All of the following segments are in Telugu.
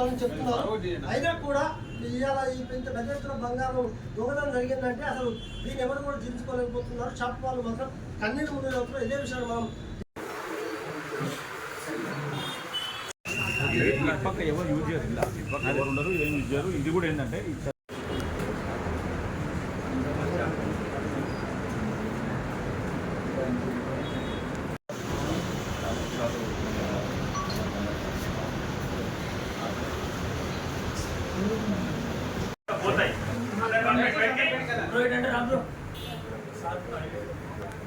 తీసుకోవాలని చెప్తున్నారు. అయినా కూడా ఇవాళ ఈ పెద్ద పెద్ద ఎత్తున బంగారం దొంగతనం జరిగిందంటే అసలు దీన్ని ఎవరు కూడా జీవించుకోలేకపోతున్నారు షాప్ వాళ్ళు మాత్రం కన్నీరు ముందు అవుతున్నారు ఇదే విషయాలు మనం పక్క ఎవరు యూజ్ చేయరు ఇలా ఎవరు ఉండరు ఏం యూజ్ చేయరు. ఇది కూడా ఏంటంటే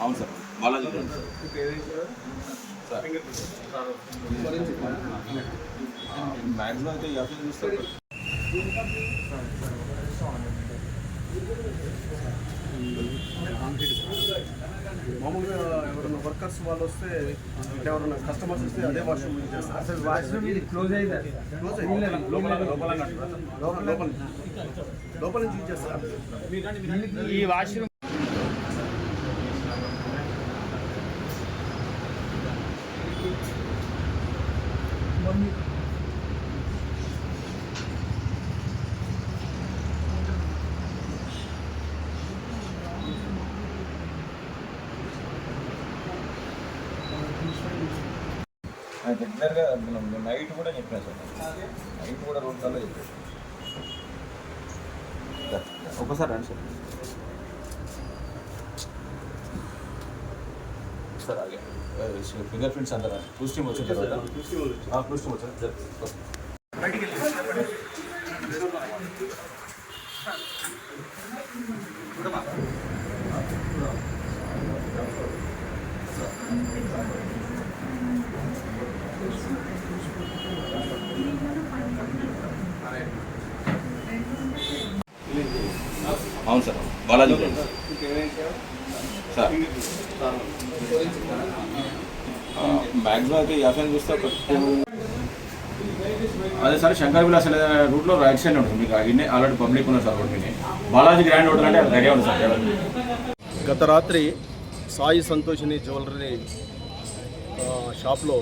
అవును sir. Balaji ground sir. Maximum అయితే యాభై చూస్తారు. మామూలుగా ఎవరైనా వర్కర్స్ వాళ్ళు వస్తే ఎవరైనా కస్టమర్స్ వస్తే అదే వాష్రూమ్ యూజ్ చేస్తారు అసలు వాష్రూమ్ ఇది క్లోజ్ అయింది క్లోజ్ అయింది లోపల లోపల లోపల లోపల నుంచి. లోపల నుంచి యూజ్ చేస్తారు ఈ వాష్రూమ్ Thank రెగ్యులర్గా మనం నైట్ కూడా చెప్పాను సార్. నైట్ కూడా రెండు సార్లు చెప్పాను సార్, ఒకసారి రండి సార్. సార్ అలాగే ఫింగర్ ప్రింట్స్ అంటారా? టీమ్ వచ్చిన తర్వాత. క్రూస్ టీమ్ వచ్చారు సార్ అవును sir Balaji ground sir maximum అయితే యాభై చూస్తే ఒక అదే సార్ శంకర్ విలాస్ అనే రూట్లో రైట్ సైడ్ ఉంటుంది. మీకు ఇన్నే ఆల్రెడీ పబ్లిక్ ఉన్నారు సార్ ఒకటి బాలాజీ గ్రాండ్ హోటల్ అంటే రెడీ ఉంది సార్ గత రాత్రి సాయి సంతోషిని జ్యువెలరీ షాప్లో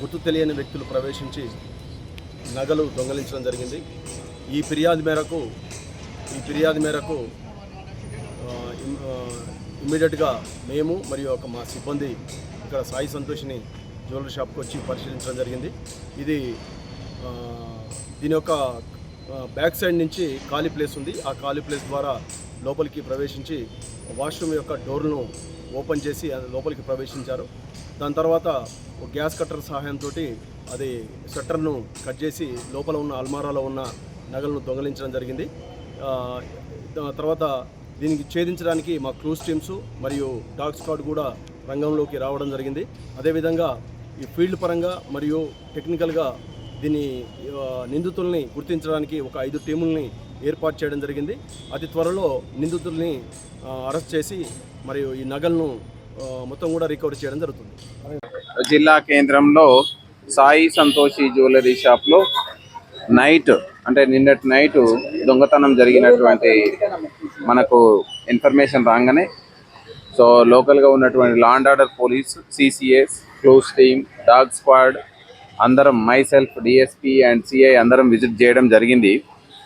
గుర్తు తెలియని వ్యక్తులు ప్రవేశించి నగలు దొంగలించడం జరిగింది. ఈ ఫిర్యాదు మేరకు ఈ ఫిర్యాదు మేరకు ఇమ్మీడియట్గా మేము మరియు ఒక మా సిబ్బంది ఇక్కడ సాయి సంతోషిని జ్యువెలరీ షాప్కి వచ్చి పరిశీలించడం జరిగింది. ఇది దీని యొక్క బ్యాక్ సైడ్ నుంచి ఖాళీ ప్లేస్ ఉంది. ఆ ఖాళీ ప్లేస్ ద్వారా లోపలికి ప్రవేశించి వాష్రూమ్ యొక్క డోర్ను ఓపెన్ చేసి అది లోపలికి ప్రవేశించారు. దాని తర్వాత ఒక గ్యాస్ కట్టర్ సహాయంతో అది షట్టర్ను కట్ చేసి లోపల ఉన్న అల్మారాలో ఉన్న నగలను దొంగలించడం జరిగింది. తర్వాత దీనికి ఛేదించడానికి మా క్రూజ్ టీమ్స్ మరియు డాగ్ స్క్వాడ్ కూడా రంగంలోకి రావడం జరిగింది. అదేవిధంగా ఈ ఫీల్డ్ పరంగా మరియు టెక్నికల్గా దీని నిందితుల్ని గుర్తించడానికి ఒక ఐదు టీముల్ని ఏర్పాటు చేయడం జరిగింది. అతి త్వరలో నిందితుల్ని అరెస్ట్ చేసి మరియు ఈ నగలను మొత్తం కూడా రికవరీ చేయడం జరుగుతుంది. జిల్లా కేంద్రంలో సాయి సంతోషి జ్యువెలరీ షాప్లో నైట్ అంటే నిన్నటి నైట్ దొంగతనం జరిగినటువంటి మనకు ఇన్ఫర్మేషన్ రాగానే సో లోకల్గా ఉన్నటువంటి law and order police CCS close team dog squad అందరం myself DSP and CI అందరం విజిట్ చేయడం జరిగింది.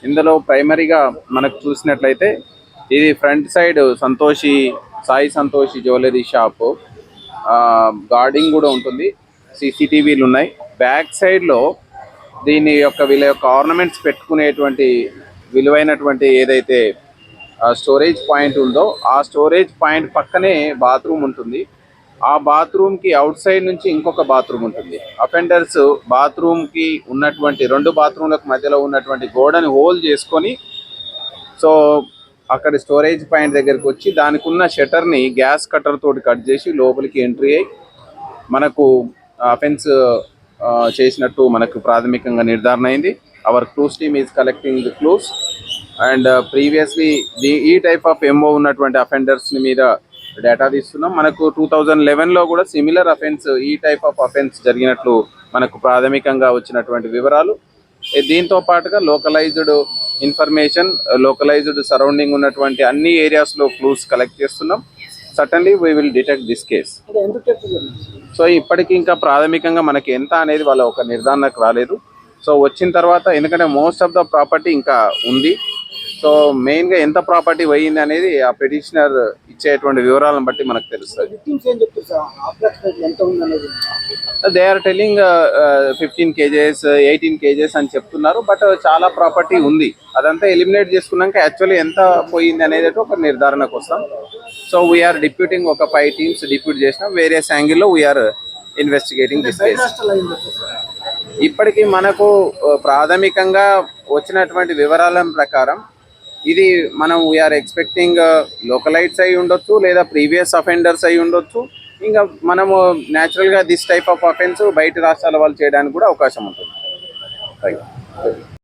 ఇందులో ప్రైమరీగా మనకు చూసినట్లయితే ఇది front side Santoshi Sai Santoshi jewellery shop guarding కూడా ఉంటుంది. సీసీటీవీలు ఉన్నాయి. బ్యాక్ సైడ్లో దీని యొక్క వీళ్ళ యొక్క ఆర్నమెంట్స్ పెట్టుకునేటువంటి విలువైనటువంటి ఏదైతే స్టోరేజ్ పాయింట్ ఉందో ఆ స్టోరేజ్ పాయింట్ పక్కనే బాత్రూమ్ ఉంటుంది. ఆ బాత్రూమ్కి అవుట్ సైడ్ నుంచి ఇంకొక బాత్రూమ్ ఉంటుంది. అఫెండర్స్ బాత్రూమ్కి ఉన్నటువంటి రెండు బాత్రూమ్లకు మధ్యలో ఉన్నటువంటి గోడని హోల్ చేసుకొని సో అక్కడ స్టోరేజ్ పాయింట్ దగ్గరికి వచ్చి దానికి ఉన్న షటర్ని గ్యాస్ కట్టర్తో కట్ చేసి లోపలికి ఎంట్రీ అయ్యి మనకు అఫెన్స్ చేసినట్టు మనకు ప్రాథమికంగా నిర్ధారణ అయింది. Our clues team is collecting the clues and previously ఈ టైప్ ఆఫ్ ఎంఓ ఉన్నటువంటి అఫెండర్స్ని మీద డేటా తీస్తున్నాం. మనకు టూ థౌజండ్ లెవెన్లో కూడా సిమిలర్ అఫెన్స్ ఈ టైప్ ఆఫ్ అఫెన్స్ జరిగినట్లు మనకు ప్రాథమికంగా వచ్చినటువంటి వివరాలు. దీంతో పాటుగా లోకలైజ్డ్ ఇన్ఫర్మేషన్ లోకలైజ్డ్ సరౌండింగ్ ఉన్నటువంటి అన్ని ఏరియాస్లో క్లూస్ కలెక్ట్ చేస్తున్నాం. Certainly we will detect this case so ఇప్పటికి ఇంకా ప్రాథమికంగా మనకి ఎంత అనేది వాళ్ళ ఒక నిర్ధారణకు రాలేదు. సో వచ్చిన తర్వాత ఎందుకంటే మోస్ట్ ఆఫ్ ద ప్రాపర్టీ ఇంకా ఉంది. సో మెయిన్గా ఎంత ప్రాపర్టీ పోయింది అనేది ఆ పిటిషనర్ ఇచ్చేటువంటి వివరాలను బట్టి మనకు తెలుస్తుంది. They are telling fifteen cases eighteen cases అని చెప్తున్నారు బట్ చాలా ప్రాపర్టీ ఉంది. అదంతా ఎలిమినేట్ చేసుకున్నాక యాక్చువల్లీ ఎంత పోయింది అనేది ఒక నిర్ధారణకు వస్తాం. సో వీఆర్ డిప్యూటింగ్ ఒక ఫైవ్ టీమ్స్ డిప్యూట్ చేసినాం. వేరియస్ యాంగిల్లో వీఆర్ ఇన్వెస్టిగేటింగ్ దిస్ కేస్ ఇప్పటికీ మనకు ఆ, ప్రాథమికంగా వచ్చినటువంటి వివరాల ప్రకారం ఇది మనం వీఆర్ ఎక్స్పెక్టింగ్ లోకలైట్స్ అయి ఉండొచ్చు లేదా ప్రీవియస్ అఫెండర్స్ అయి ఉండొచ్చు. ఇంకా మనము న్యాచురల్గా దిస్ టైప్ ఆఫ్ అఫెన్స్ బయట రాష్ట్రాల వాళ్ళు చేయడానికి కూడా అవకాశం ఉంటుంది. రైట్